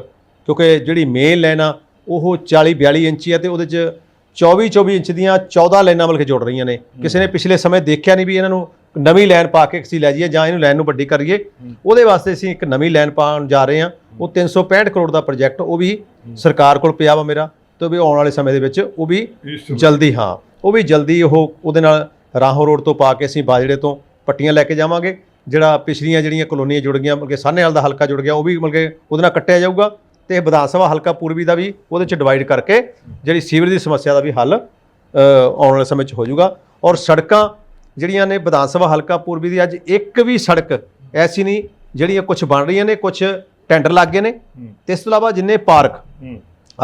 ਕਿਉਂਕਿ ਜਿਹੜੀ ਮੇਨ ਲਾਈਨ ਆ ਉਹ 40 42 ਇੰਚੀ ਆ ਤੇ ਉਹਦੇ 'ਚ 24 24 ਇੰਚ ਦੀਆਂ 14 ਲਾਈਨਾਂ ਮਿਲ ਕੇ ਜੁੜ ਰਹੀਆਂ ਨੇ। ਕਿਸੇ ਨੇ ਪਿਛਲੇ ਸਮੇਂ ਦੇਖਿਆ ਨਹੀਂ ਵੀ ਇਹਨਾਂ ਨੂੰ ਨਵੀਂ ਲਾਈਨ ਪਾ ਕੇ ਅਸੀਂ ਲੈ ਜਾਈਏ ਜਾਂ ਇਹਨੂੰ ਲਾਈਨ ਨੂੰ ਵੱਡੀ ਕਰੀਏ। ਉਹਦੇ ਵਾਸਤੇ ਅਸੀਂ ਇੱਕ ਨਵੀਂ ਲਾਈਨ ਪਾਉਣ ਜਾ ਰਹੇ ਹਾਂ। ਉਹ 365 ਕਰੋੜ ਦਾ ਪ੍ਰੋਜੈਕਟ ਉਹ ਵੀ ਸਰਕਾਰ ਕੋਲ ਪਿਆ ਵਾ ਮੇਰਾ ਤੇ ਵੀ ਆਉਣ ਵਾਲੇ ਸਮੇਂ ਦੇ ਵਿੱਚ ਉਹ ਵੀ ਜਲਦੀ ਹਾਂ। ਉਹ ਵੀ ਜਲਦੀ ਉਹ ਉਹਦੇ ਨਾਲ ਰਾਹੋਂ ਰੋਡ ਤੋਂ ਪਾ ਕੇ ਅਸੀਂ ਬਾਜੜੇ ਤੋਂ ਪੱਟੀਆਂ ਲੈ ਕੇ ਜਾਵਾਂਗੇ। ਜਿਹੜਾ ਪਿਛਲੀਆਂ ਜਿਹੜੀਆਂ ਕਲੋਨੀਆਂ ਜੁੜ ਗਈਆਂ ਮਤਲਬ ਕਿ ਸਾਹਨੇਵਾਲ ਦਾ ਹਲਕਾ ਜੁੜ ਗਿਆ ਉਹ ਵੀ ਮਤਲਬ ਕਿ ਉਹਦੇ ਨਾਲ ਕੱਟਿਆ ਜਾਊਗਾ ਤੇ ਇਹ ਵਿਧਾਨ ਸਭਾ ਹਲਕਾ ਪੂਰਬੀ ਦਾ ਵੀ ਉਹਦੇ ਚ ਡਿਵਾਈਡ ਕਰਕੇ ਜਿਹੜੀ ਸੀਵਰੇਜ ਦੀ ਸਮੱਸਿਆ ਦਾ ਵੀ ਹੱਲ ਆਉਣ ਵਾਲੇ ਸਮੇਂ 'ਚ ਹੋ ਜਾਊਗਾ। ਔਰ ਸੜਕਾਂ ਜਿਹੜੀਆਂ ਨੇ ਵਿਧਾਨ ਸਭਾ ਹਲਕਾ ਪੂਰਬੀ ਦੀ ਅੱਜ ਇੱਕ ਵੀ ਸੜਕ ਐਸੀ ਨਹੀਂ ਜਿਹੜੀਆਂ ਕੁਝ ਬਣ ਰਹੀਆਂ ਨੇ ਕੁਝ ਟੈਂਡਰ ਲੱਗ ਗਏ ਨੇ। ਤੇ ਇਸ ਤੋਂ ਇਲਾਵਾ ਜਿੰਨੇ ਪਾਰਕ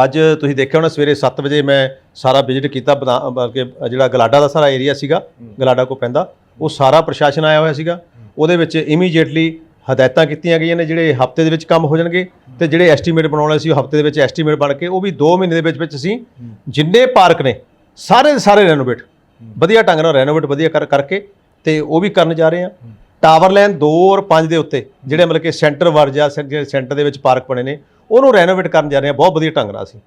ਅੱਜ ਤੁਸੀਂ ਦੇਖਿਆ ਹੋਣਾ ਸਵੇਰੇ 7 ਵਜੇ ਮੈਂ ਸਾਰਾ ਵਿਜ਼ਿਟ ਕੀਤਾ ਬਦਾ- ਬਲਕਿ ਜਿਹੜਾ ਗਲਾਡਾ ਦਾ ਸਾਰਾ ਏਰੀਆ ਸੀਗਾ ਗਲਾਡਾ ਕੋ ਪੈਂਦਾ ਉਹ ਸਾਰਾ ਪ੍ਰਸ਼ਾਸਨ ਆਇਆ ਹੋਇਆ ਸੀਗਾ। ਉਹਦੇ ਵਿੱਚ ਇਮੀਡੀਏਟਲੀ ਹਦਾਇਤਾਂ ਕੀਤੀਆਂ ਗਈਆਂ ਨੇ ਜਿਹੜੇ ਹਫ਼ਤੇ ਦੇ ਵਿੱਚ ਕੰਮ ਹੋ ਜਾਣਗੇ ਤੇ ਜਿਹੜੇ ਐਸਟੀਮੇਟ ਬਣਾਉਣੇ ਸੀ, ਉਹ ਹਫ਼ਤੇ ਦੇ ਵਿੱਚ ਐਸਟੀਮੇਟ ਬਣ ਕੇ ਉਹ ਵੀ 2 ਮਹੀਨੇ ਦੇ ਵਿੱਚ ਵਿੱਚ ਅਸੀਂ ਜਿੰਨੇ ਪਾਰਕ ਨੇ, ਸਾਰੇ ਦੇ ਸਾਰੇ ਰੈਨੋਵੇਟ ਵਧੀਆ ਢੰਗ ਨਾਲ ਰੈਨੋਵੇਟ ਵਧੀਆ ਕਰ, ਕਰਕੇ ਤੇ ਉਹ ਵੀ ਕਰਨ ਜਾ ਰਹੇ ਹਾਂ। ਟਾਵਰ ਲਾਈਨ 2 ਔਰ 5 ਦੇ ਉੱਤੇ, ਜਿਹੜੇ ਮਤਲਬ ਕਿ ਸੈਂਟਰ ਵਰਜਾ ਜਿਹੜੇ ਸੈਂਟਰ ਦੇ ਵਿੱਚ ਪਾਰਕ ਬਣੇ ਨੇ, ਉਹਨੂੰ ਰੈਨੋਵੇਟ ਕਰਨ ਜਾ ਰਹੇ ਹਾਂ, ਬਹੁਤ ਵਧੀਆ ਢੰਗ ਨਾਲ ਅਸੀਂ।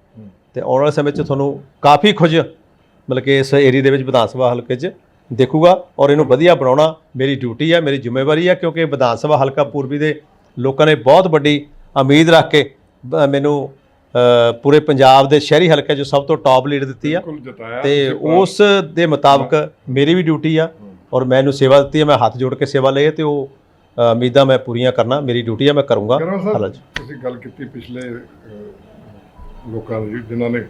ਤੇ ਆਉਣ ਵਾਲੇ ਸਮੇਂ 'ਚ ਤੁਹਾਨੂੰ ਕਾਫੀ ਕੁਝ ਮਤਲਬ ਕਿ ਇਸ ਏਰੀਆ ਦੇ ਵਿੱਚ ਵਿਧਾਨ ਸਭਾ ਹਲਕੇ 'ਚ ਦੇਖੂਗਾ ਔਰ ਇਹਨੂੰ ਵਧੀਆ ਬਣਾਉਣਾ ਮੇਰੀ ਡਿਊਟੀ ਹੈ ਮੇਰੀ ਜ਼ਿੰਮੇਵਾਰੀ ਹੈ ਕਿਉਂਕਿ ਵਿਧਾਨ ਸਭਾ ਹਲਕਾ ਪੂਰਬੀ ਦੇ ਲੋਕਾਂ ਨੇ ਬਹੁਤ ਵੱਡੀ ਉਮੀਦ ਰੱਖ ਕੇ ਮੈਨੂੰ ਪੂਰੇ ਪੰਜਾਬ ਦੇ ਸ਼ਹਿਰੀ ਹਲਕੇ 'ਚ ਸਭ ਤੋਂ ਟੌਪ ਲੀਡ ਦਿੱਤੀ ਆ। ਤੇ ਉਸ ਦੇ ਮੁਤਾਬਕ ਮੇਰੀ ਵੀ ਡਿਊਟੀ ਆ ਔਰ ਮੈਨੂੰ ਸੇਵਾ ਦਿੱਤੀ ਹੈ ਮੈਂ ਹੱਥ ਜੋੜ ਕੇ ਸੇਵਾ ਲਈ ਤੇ ਉਹ ਉਮੀਦਾਂ ਮੈਂ ਪੂਰੀਆਂ ਕਰਨਾ ਮੇਰੀ ਡਿਊਟੀ ਹੈ ਮੈਂ ਕਰੂੰਗਾ। ਕਰਵਾ ਹਾਲਾਂ ਸਾਹਿਬ 'ਚ ਤੁਸੀਂ ਗੱਲ ਕੀਤੀ ਪਿਛਲੇ ਲੋਕਾਂ ਦੀ ਜਿਨ੍ਹਾਂ ਨੇ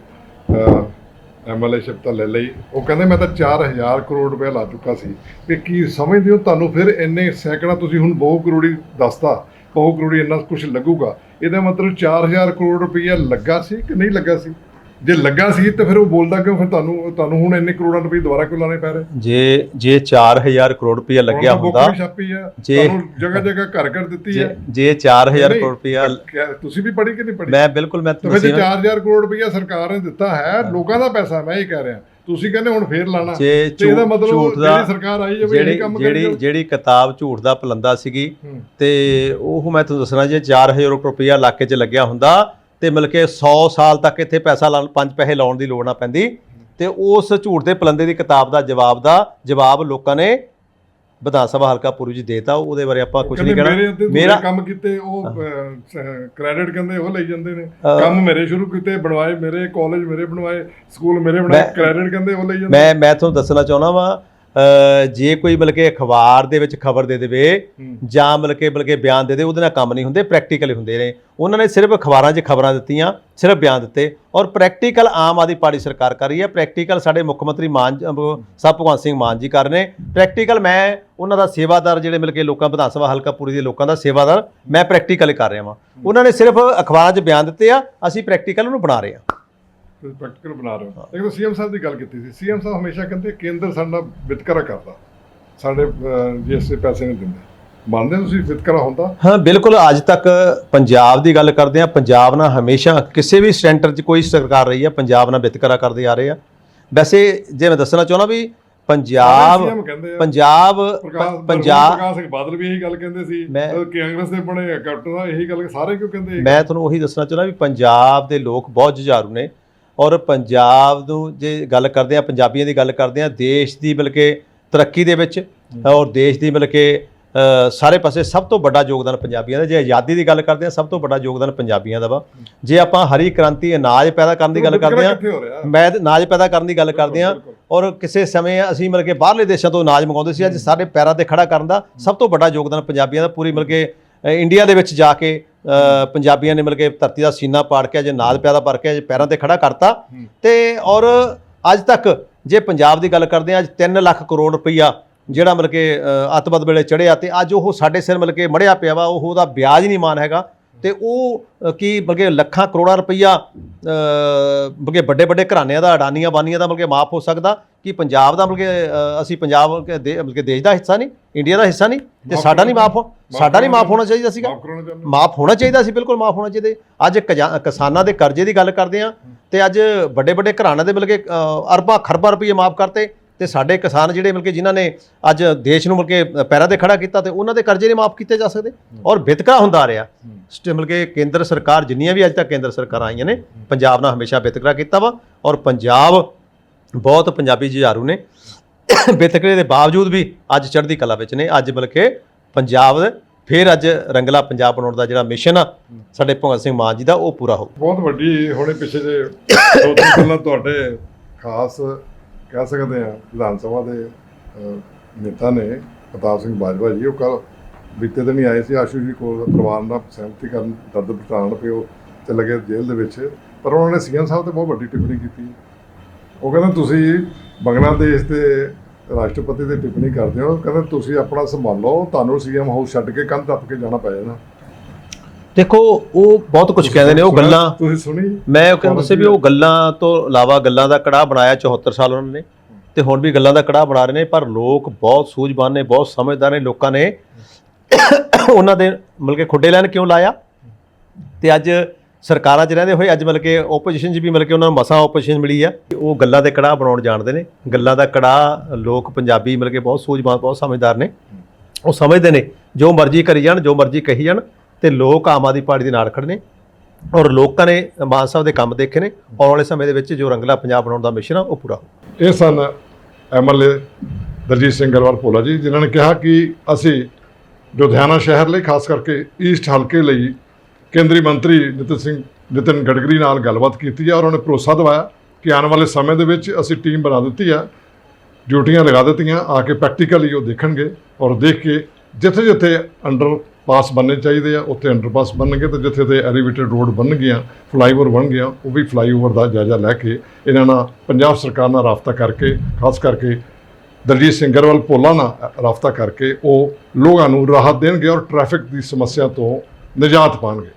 ਐਮਐਲਏ ਸ਼ਿਪ ਤਾਂ ਲੈ ਲਈ। ਉਹ ਕਹਿੰਦੇ, ਮੈਂ ਤਾਂ 4000 ਕਰੋੜ ਰੁਪਏ ਲਾ ਚੁੱਕਾ ਸੀ। ਤੇ ਕੀ ਸਮਝਦੇ ਹੋ? ਤੁਹਾਨੂੰ ਫਿਰ ਇੰਨੇ ਸੈਂਕੜਾ ਤੁਸੀਂ ਹੁਣ ਬਹੁ ਕਰੋੜੀ ਦੱਸਦਾ ਬਹੁ ਕਰੋੜੀ ਇੰਨਾ ਕੁਝ ਲੱਗੂਗਾ। ਇਹਦਾ ਮਤਲਬ 4000 ਕਰੋੜ ਰੁਪਏ ਲੱਗਾ ਸੀ ਕਿ ਨਹੀਂ ਲੱਗਾ ਸੀ? ਜੇ ਲੱਗਾ ਸੀ ਤੇ ਫਿਰ ਉਹ ਬੋਲਦਾ ਕਿਉਂ? ਫਿਰ ਤੁਹਾਨੂੰ ਤੁਹਾਨੂੰ ਹੁਣ ਇੰਨੇ ਕਰੋੜਾਂ ਰੁਪਏ ਦੁਬਾਰਾ ਕਿਉਂ ਲਾਣੇ ਪੈ ਰਹੇ? ਜੇ ਜੇ 4000 ਕਰੋੜ ਰੁਪਇਆ ਲੱਗਿਆ ਹੁੰਦਾ ਛਾਪੀ ਆ। ਜੇ- ਤੁਹਾਨੂੰ ਜਗ੍ਹਾ ਜਗ੍ਹਾ ਘਰ ਘਰ ਦਿੱਤੀ ਜੇ ਹੈ ਜੇ 4000 ਨਹੀਂ, ਕਰੋੜ ਕਿਆ- ਤੁਸੀਂ ਵੀ ਪੜ੍ਹੀ ਕਿ ਨਹੀਂ ਪੜ੍ਹੀ? ਮੈਂ ਬਿਲਕੁਲ ਮੈਂ ਤੇ ਫਿਰ ਜੇ ਤੁਹਾਨੂੰ 4000 ਕਰੋੜ ਰੁਪਇਆ ਸਰਕਾਰ ਨੇ ਦਿੱਤਾ ਹੈ ਲੋਕਾਂ ਦਾ ਪੈਸਾ ਮੈਂ ਇਹ ਕਹਿ ਰਿਹਾ। ਤੁਸੀਂ ਕਹਿੰਦੇ ਹੁਣ ਫੇਰ ਲਾਣਾ ਜੇ ਤੇ ਇਹਦਾ ਮਤਲਬ ਜਿਹੜੀ ਸਰਕਾਰ ਆਈ ਜਾਵੇ ਇਹ ਜਿਹੜੀ ਕੰਮ ਕਰੀ ਜਿਹੜੀ। ਜਿਹੜੀ ਕਿਤਾਬ ਝੂਠ ਦਾ ਪਲੰਦਾ ਸੀਗੀ। ਤੇ ਉਹ ਮੈਂ ਤੁਹਾਨੂੰ ਦੱਸਣਾ ਜੇ 4000 ਰੁਪਇਆ ਇਲਾਕੇ 'ਚ ਲੱਗਿਆ ਹੁੰਦਾ ਤੇ ਮਿਲ ਕੇ 100 ਸਾਲ ਤੱਕ ਇੱਥੇ ਪੈਸਾ ਲਾਉਣ ਪੰਜ ਪੈਸੇ ਲਾਉਣ ਦੀ ਲੋੜ ਨਾ ਪੈਂਦੀ। ਤੇ ਉਸ ਝੂਠ ਦੇ ਪਲੰਦੇ ਦੀ ਕਿਤਾਬ ਦਾ ਜਵਾਬ ਦਾ ਜਵਾਬ ਲੋਕਾਂ ਨੇ ਵਿਧਾਨ ਸਭਾ ਹਲਕਾ ਪੂਰੀ ਜੀ ਦੇਤਾ। ਉਹਦੇ ਬਾਰੇ ਆਪਾਂ ਕੁਝ ਨਹੀਂ ਕਹਿਣਾ। ਮੇਰਾ ਕੰਮ ਕੀਤੇ ਉਹ ਕ੍ਰੈਡਿਟ ਕਹਿੰਦੇ ਉਹ ਲਈ ਜਾਂਦੇ ਨੇ। ਕੰਮ ਮੇਰੇ ਸ਼ੁਰੂ ਕੀਤੇ ਬਣਵਾਏ ਮੇਰੇ ਕਾਲਜ ਮੇਰੇ ਬਣਵਾਏ ਸਕੂਲ ਮੇਰੇ ਬਣਾਏ ਕ੍ਰੈਡਿਟ ਕਹਿੰਦੇ ਉਹ ਲਈ ਜਾਂਦੇ ਮੈਂ ਮੈਂ ਤੁਹਾਨੂੰ ਦੱਸਣਾ ਚਾਹੁੰਦਾ ਵਾਂ ਜੇ ਕੋਈ ਬਲਕਿ ਅਖਬਾਰ ਦੇ ਵਿੱਚ ਖਬਰ ਦੇ ਦੇਵੇ ਹੂੰ। ਜਾਂ ਬਲਕਿ ਬਲਕਿ ਬਿਆਨ ਦੇ ਦੇ ਉਹਦੇ ਨਾਲ ਕੰਮ ਨਹੀਂ ਹੁੰਦੇ ਪ੍ਰੈਕਟੀਕਲ ਹੁੰਦੇ ਨੇ। ਉਹਨਾਂ ਨੇ ਸਿਰਫ ਅਖਬਾਰਾਂ 'ਚ ਖਬਰਾਂ ਦਿੱਤੀਆਂ ਸਿਰਫ ਬਿਆਨ ਦਿੱਤੇ ਔਰ ਪ੍ਰੈਕਟੀਕਲ ਆਮ ਆਦਮੀ ਪਾਰਟੀ ਸਰਕਾਰ ਕਰ ਰਹੀ ਹੈ। ਪ੍ਰੈਕਟੀਕਲ ਸਾਡੇ ਮੁੱਖ ਮੰਤਰੀ ਮਾਨ ਸਾਹਿਬ ਭਗਵੰਤ ਸਿੰਘ ਮਾਨ ਜੀ ਕਰ ਰਹੇ ਪ੍ਰੈਕਟੀਕਲ ਮੈਂ ਉਹਨਾਂ ਦਾ ਸੇਵਾਦਾਰ ਜਿਹੜੇ ਮਿਲ ਕੇ ਲੋਕਾਂ ਵਿਧਾਨ ਸਭਾ ਹਲਕਾ ਪੂਰੀ ਦੇ ਲੋਕਾਂ ਦਾ ਸੇਵਾਦਾਰ ਮੈਂ ਪ੍ਰੈਕਟੀਕਲ ਕਰ ਰਿਹਾ ਵਾਂ। ਉਹਨਾਂ ਨੇ ਸਿਰਫ ਅਖਬਾਰਾਂ 'ਚ ਬਿਆਨ ਦਿੱਤੇ ਆ ਅਸੀਂ ਪ੍ਰੈਕਟੀਕਲ ਉਹਨੂੰ ਬਣਾ ਰਹੇ ਹਾਂ। ਪ੍ਰੈਕਟੀਕਲ ਬਣਾ ਰਹੇ ਹੋ। ਇੱਕ ਤਾਂ ਸੀਐਮ ਸਾਹਿਬ ਦੀ ਗੱਲ ਕੀਤੀ ਸੀ। ਸੀਐਮ ਸਾਹਿਬ ਹਮੇਸ਼ਾ ਕਹਿੰਦੇ ਕੇਂਦਰ ਸਾਡਾ ਵਿਤਕਰਾ ਕਰਦਾ। ਸਾਡੇ ਜਿਸ ਪੈਸੇ ਨਹੀਂ ਦਿੰਦੇ। ਮੰਨਦੇ ਤੁਸੀਂ ਵਿਤਕਰਾ ਹੁੰਦਾ? ਹਾਂ ਬਿਲਕੁਲ। ਅੱਜ ਤੱਕ ਪੰਜਾਬ ਦੀ ਗੱਲ ਕਰਦੇ ਆ ਪੰਜਾਬ ਨਾਲ ਹਮੇਸ਼ਾ ਕਿਸੇ ਵੀ ਸੈਂਟਰ 'ਚ ਕੋਈ ਸਰਕਾਰ ਰਹੀ ਹੈ ਪੰਜਾਬ ਨਾਲ ਵਿਤਕਰਾ ਕਰਦੇ ਆ ਰਹੇ ਆ। ਵੈਸੇ ਜੇ ਮੈਂ ਦੱਸਣਾ ਚਾਹੁੰਦਾ ਵੀ ਪੰਜਾਬ ਆ। ਪੰਜਾਬ ਪੰਜਾਬ ਪ੍ਰਕਾਸ਼ ਸਿੰਘ ਬਾਦਲ ਵੀ ਇਹੀ ਗੱਲ ਕਹਿੰਦੇ ਸੀ। ਕਾਂਗਰਸ ਦੇ ਬਣੇ ਕੈਪਟਨ ਆ ਇਹੀ ਗੱਲ ਸਾਰੇ ਕਿਉਂ ਕਹਿੰਦੇ ਮੈਂ ਤੁਹਾਨੂੰ ਉਹੀ ਦੱਸਣਾ ਚਾਹੁੰਦਾ ਵੀ ਪੰਜਾਬ ਦੇ ਲੋਕ ਬਹੁਤ ਜੁਝਾਰੂ ਨੇ। ਔਰ ਪੰਜਾਬ ਨੂੰ ਜੇ ਗੱਲ ਕਰਦੇ ਆ ਪੰਜਾਬੀਆਂ ਦੀ ਗੱਲ ਕਰਦੇ ਆ ਦੇਸ਼ ਦੀ ਬਲਕਿ ਤਰੱਕੀ ਦੇ ਵਿੱਚ ਔਰ ਦੇਸ਼ ਦੀ ਬਲਕਿ ਸਾਰੇ ਪਾਸੇ ਸਭ ਤੋਂ ਵੱਡਾ ਯੋਗਦਾਨ ਪੰਜਾਬੀਆਂ ਦਾ ਜੇ ਆਜ਼ਾਦੀ ਦੀ ਗੱਲ ਕਰਦੇ ਆ ਸਭ ਤੋਂ ਵੱਡਾ ਯੋਗਦਾਨ ਪੰਜਾਬੀਆਂ ਦਾ ਵਾ। ਜੇ ਆਪਾਂ ਹਰੀ ਕ੍ਰਾਂਤੀ ਅਨਾਜ ਪੈਦਾ ਕਰਨ ਦੀ ਗੱਲ ਕਰਦੇ ਆ ਮੈਂ ਅਨਾਜ ਪੈਦਾ ਕਰਨ ਦੀ ਗੱਲ ਕਰਦੇ ਆ ਔਰ ਕਿਸੇ ਸਮੇਂ ਅਸੀਂ ਮਿਲ ਕੇ ਬਾਹਰਲੇ ਦੇਸ਼ਾਂ ਤੋਂ ਅਨਾਜ ਮੰਗਾਉਂਦੇ ਸੀ ਅੱਜ ਸਾਡੇ ਪੈਰਾਂ ਤੇ ਖੜਾ ਕਰਨ ਦਾ ਸਭ ਤੋਂ ਵੱਡਾ ਯੋਗਦਾਨ ਪੰਜਾਬੀਆਂ ਦਾ ਪੂਰੀ ਮਿਲ ਕੇ ਇੰਡੀਆ ਦੇ ਵਿੱਚ ਜਾ ਕੇ ਪੰਜਾਬੀਆਂ ਨੇ ਮਿਲ ਕੇ ਧਰਤੀ ਦਾ ਸੀਨਾ ਪਾੜ ਕੇ ਅੱਜ ਅਨਾਜ ਪੈਦਾ ਭਰ ਕੇ ਪੈਰਾਂ ਤੇ ਖੜਾ ਕਰਤਾ। ਤੇ ਔਰ ਅੱਜ ਤੱਕ ਜੇ ਪੰਜਾਬ ਦੀ ਗੱਲ ਕਰਦੇ ਆ ਅੱਜ 3 ਲੱਖ ਕਰੋੜ ਰੁਪਈਆ ਜਿਹੜਾ ਮਿਲ ਕੇ ਅ, ਅੱਤਵਾਦ ਵੇਲੇ ਚੜਿਆ ਤੇ ਅੱਜ ਉਹ ਸਾਡੇ ਸਿਰ ਮਿਲ ਕੇ ਮੜਿਆ ਪਿਆ ਵਾ ਉਹ ਉਹਦਾ ਵਿਆਜ ਨਹੀਂ ਮਾਨ ਹੈਗਾ। ਤੇ ਉਹ ਕੀ ਬਲਕਿ ਲੱਖਾਂ ਕਰੋੜਾਂ ਰੁਪਈਆ ਬਲਕਿ ਵੱਡੇ ਵੱਡੇ ਘਰਾਣਿਆਂ ਦਾ ਅਡਾਨੀਆਂ ਬਾਨੀਆਂ ਦਾ ਬਲਕਿ ਮਾਫ ਹੋ ਸਕਦਾ ਕਿ ਪੰਜਾਬ ਦਾ ਬਲਕਿ ਅਸੀਂ ਪੰਜਾਬ ਬਲਕਿ ਦੇਸ਼ ਦਾ ਹਿੱਸਾ ਨਹੀਂ ਇੰਡੀਆ ਦਾ ਹਿੱਸਾ ਨਹੀਂ ਤੇ ਸਾਡਾ ਨਹੀਂ ਮਾਫ ਸਾਡਾ ਨਹੀਂ ਮਾਫ ਹੋਣਾ ਚਾਹੀਦਾ ਸੀਗਾ। ਮਾਫ ਹੋਣਾ ਚਾਹੀਦਾ ਸੀ ਬਿਲਕੁਲ ਮਾਫ ਹੋਣਾ ਚਾਹੀਦਾ ਅੱਜ ਕਿਸਾਨਾਂ ਦੇ ਕਰਜ਼ੇ ਦੀ ਗੱਲ ਕਰਦੇ ਆ ਤੇ ਅੱਜ ਵੱਡੇ ਵੱਡੇ ਘਰਾਣਿਆਂ ਦੇ ਬਲਕਿ ਅਰਬਾਂ ਖਰਬਾਂ ਰੁਪਏ ਮਾਫ ਕਰਤੇ ਤੇ ਸਾਡੇ ਕਿਸਾਨ ਜਿਹੜੇ ਬਲਕਿ ਜਿਨ੍ਹਾਂ ਨੇ ਅੱਜ ਦੇਸ਼ ਨੂੰ ਬਲਕਿ ਪੈਰਾਂ ਤੇ ਖੜਾ ਕੀਤਾ ਤੇ ਉਹਨਾਂ ਦੇ ਕਰਜ਼ੇ ਨਹੀਂ ਮਾਫ ਕੀਤੇ ਜਾ ਸਕਦੇ ਔਰ ਵਿਤਕਰਾ ਹੁੰਦਾ ਰਿਹਾ। ਸਟ- ਬਲਕਿ ਕੇਂਦਰ ਸਰਕਾਰ ਜਿੰਨੀਆਂ ਵੀ ਅੱਜ ਤੱਕ ਕੇਂਦਰ ਸਰਕਾਰਾਂ ਆਈਆਂ ਨੇ ਪੰਜਾਬ ਨਾਲ ਹਮੇਸ਼ਾ ਵਿਤਕਰਾ ਕੀਤਾ ਵਾ ਔਰ ਪੰਜਾਬ ਬਹੁਤ ਪੰਜਾਬੀ ਜੁਝਾਰੂ ਨੇ। ਵਿਤਕਰੇ ਦੇ ਬਾਵਜੂਦ ਵੀ ਅੱਜ ਚੜ੍ਹਦੀ ਕਲਾ ਵਿੱਚ ਨੇ। ਅੱਜ ਬਲਕਿ ਪੰਜਾਬ ਫਿਰ ਅੱਜ ਰੰਗਲਾ ਪੰਜਾਬ ਬਣਾਉਣ ਦਾ ਜਿਹੜਾ ਮਿਸ਼ਨ ਆ ਸਾਡੇ ਭਗਤ ਸਿੰਘ ਮਾਨ ਜੀ ਦਾ ਉਹ ਪੂਰਾ ਹੋ ਬਹੁਤ ਵੱਡੀ ਹੁਣੇ ਪਿੱਛੇ ਜੇ ਦੋ ਤਿੰਨ ਪਹਿਲਾਂ ਤੁਹਾਡੇ ਖਾਸ ਕਹਿ ਸਕਦੇ ਆ ਵਿਧਾਨ ਸਭਾ ਦੇ ਨੇਤਾ ਨੇ ਪ੍ਰਤਾਪ ਸਿੰਘ ਬਾਜਵਾ ਜੀ, ਉਹ ਕੱਲ ਬੀਤੇ ਦਿਨ ਹੀ ਆਏ ਸੀ ਆਸ਼ੂ ਜੀ ਕੋਲ, ਪਰਿਵਾਰ ਨਾਲ ਸਹਿਮਤੀ ਕਰਨ, ਦਰਦ ਪਟਾਣ ਪਿਓ ਉਹ ਚਲੇ ਗਏ ਜੇਲ੍ਹ ਦੇ ਵਿੱਚ। ਪਰ ਉਹਨਾਂ ਨੇ ਸੀਐਮ ਸਾਹਿਬ ਤੇ ਬਹੁਤ ਵੱਡੀ ਟਿੱਪਣੀ ਕੀਤੀ। ਉਹ ਕਹਿੰਦੇ, ਤੁਸੀਂ ਬੰਗਲਾਦੇਸ਼ ਦੇ ਰਾਸ਼ਟਰਪਤੀ ਤੇ ਟਿੱਪਣੀ ਕਰਦੇ ਹੋ। ਕਹਿੰਦੇ, ਤੁਸੀਂ ਆਪਣਾ ਸੰਭਾਲੋ, ਤੁਹਾਨੂੰ ਸੀਐਮ ਹਾਊਸ ਛੱਡ ਕੇ ਕੰਧ ਟੱਪ ਕੇ ਜਾਣਾ ਪੈ ਜਾਣਾ। ਦੇਖੋ ਉਹ ਬਹੁਤ ਕੁਝ ਕਹਿੰਦੇ ਨੇ ਉਹ? ਗੱਲਾਂ ਤੁਸੀਂ ਸੁਣੀ? ਮੈਂ ਉਹ ਕਹਿੰਦਾ ਸੀ ਵੀ ਉਹ ਗੱਲਾਂ ਤੋਂ ਇਲਾਵਾ ਗੱਲਾਂ ਦਾ ਕੜਾਹ ਬਣਾਇਆ 74 ਸਾਲ ਉਹਨਾਂ ਨੇ ਤੇ ਹੁਣ ਵੀ ਗੱਲਾਂ ਦਾ ਕੜਾਹ ਬਣਾ ਰਹੇ ਨੇ ਪਰ ਲੋਕ ਬਹੁਤ ਸੂਝਵਾਨ ਨੇ ਬਹੁਤ ਸਮਝਦਾਰ ਨੇ ਲੋਕਾਂ ਨੇ ਉਹਨਾਂ ਦੇ ਮਤਲਬ ਕਿ ਖੁੱਡੇ ਲੈਣ ਕਿਉਂ ਲਾਇਆ? ਤੇ ਅੱਜ ਸਰਕਾਰਾਂ 'ਚ ਰਹਿੰਦੇ ਹੋਏ ਅੱਜ ਮਤਲਬ ਕਿ ਆਪੋਜੀਸ਼ਨ 'ਚ ਵੀ ਮਤਲਬ ਕਿ ਉਹਨਾਂ ਨੂੰ ਮਸਾਂ ਆਪੋਜੀਸ਼ਨ ਮਿਲੀ ਆ। ਉਹ ਗੱਲਾਂ ਦੇ ਕੜਾਹ ਬਣਾਉਣ ਜਾਣਦੇ ਨੇ। ਗੱਲਾਂ ਦਾ ਕੜਾਹ ਲੋਕ ਪੰਜਾਬੀ ਮਤਲਬ ਕਿ ਬਹੁਤ ਸੂਝਵਾਨ ਬਹੁਤ ਸਮਝਦਾਰ ਨੇ। ਉਹ ਸਮਝਦੇ ਨੇ ਜੋ ਮਰਜ਼ੀ ਕਰੀ ਜਾਣ ਜੋ ਮਰਜ਼ੀ ਕਹੀ ਜਾਣ। ਤੇ ਲੋਕ ਆਮ ਆਦਮੀ ਪਾਰਟੀ ਦੇ ਨਾਲ ਖੜੇ ਨੇ ਔਰ ਲੋਕਾਂ ਨੇ ਮਾਨ ਸਾਹਿਬ ਦੇ ਕੰਮ ਦੇਖੇ ਨੇ ਆਉਣ ਵਾਲੇ ਸਮੇਂ ਦੇ ਵਿੱਚ ਜੋ ਰੰਗਲਾ ਪੰਜਾਬ ਬਣਾਉਣ ਦਾ ਮਿਸ਼ਨ ਆ, ਉਹ ਪੂਰਾ ਹੋਊ। ਇਹ ਸਨ ਐਮਐਲਏ ਦਰਜੀਤ ਸਿੰਘ ਗਰਵਾਲ ਭੋਲਾ ਜੀ, ਜਿਨ੍ਹਾਂ ਨੇ ਕਿਹਾ ਕਿ ਅਸੀਂ ਲੁਧਿਆਣਾ ਸ਼ਹਿਰ ਲਈ, ਖਾਸ ਕਰਕੇ ਈਸਟ ਹਲਕੇ ਲਈ ਕੇਂਦਰੀ ਮੰਤਰੀ ਨਿਤਿਨ ਸਿੰਘ, ਨਿਤਿਨ ਗਡਕਰੀ ਨਾਲ ਗੱਲਬਾਤ ਕੀਤੀ ਹੈ ਔਰ ਉਹਨੇ ਭਰੋਸਾ ਦਿਵਾਇਆ ਕਿ ਆਉਣ ਵਾਲੇ ਸਮੇਂ ਦੇ ਵਿੱਚ ਅਸੀਂ ਟੀਮ ਬਣਾ ਦਿੱਤੀ ਹੈ ਡਿਊਟੀਆਂ ਲਗਾ ਦਿੱਤੀਆਂ, ਆ ਕੇ ਪ੍ਰੈਕਟੀਕਲੀ ਉਹ ਦੇਖਣਗੇ ਔਰ ਦੇਖ ਕੇ ਜਿੱਥੇ ਜਿੱਥੇ ਅੰਡਰ ਪਾਸ ਬਣਨੇ ਚਾਹੀਦੇ ਆ, ਉੱਥੇ ਅੰਡਰ ਪਾਸ ਬਣਨਗੇ ਤੇ ਜਿੱਥੇ ਤੇ ਐਲੀਵੇਟਡ ਰੋਡ ਬਣ ਗਿਆ ਫਲਾਈਓਵਰ ਬਣ ਗਿਆ ਉਹ ਵੀ ਫਲਾਈਓਵਰ ਦਾ ਜਾਇਜ਼ਾ ਲੈ ਕੇ ਇਹਨਾਂ ਨਾਲ ਪੰਜਾਬ ਸਰਕਾਰ ਨਾਲ ਰਾਬਤਾ ਕਰਕੇ, ਖਾਸ ਕਰਕੇ ਦਲਜੀਤ ਸਿੰਘ ਗਰੇਵਾਲ ਭੋਲਾ ਨਾਲ ਰਾਬਤਾ ਕਰਕੇ ਉਹ ਲੋਕਾਂ ਨੂੰ ਰਾਹਤ ਦੇਣਗੇ ਔਰ ਟ੍ਰੈਫਿਕ ਦੀ ਸਮੱਸਿਆ ਤੋਂ ਨਿਜਾਤ ਪਾਣਗੇ।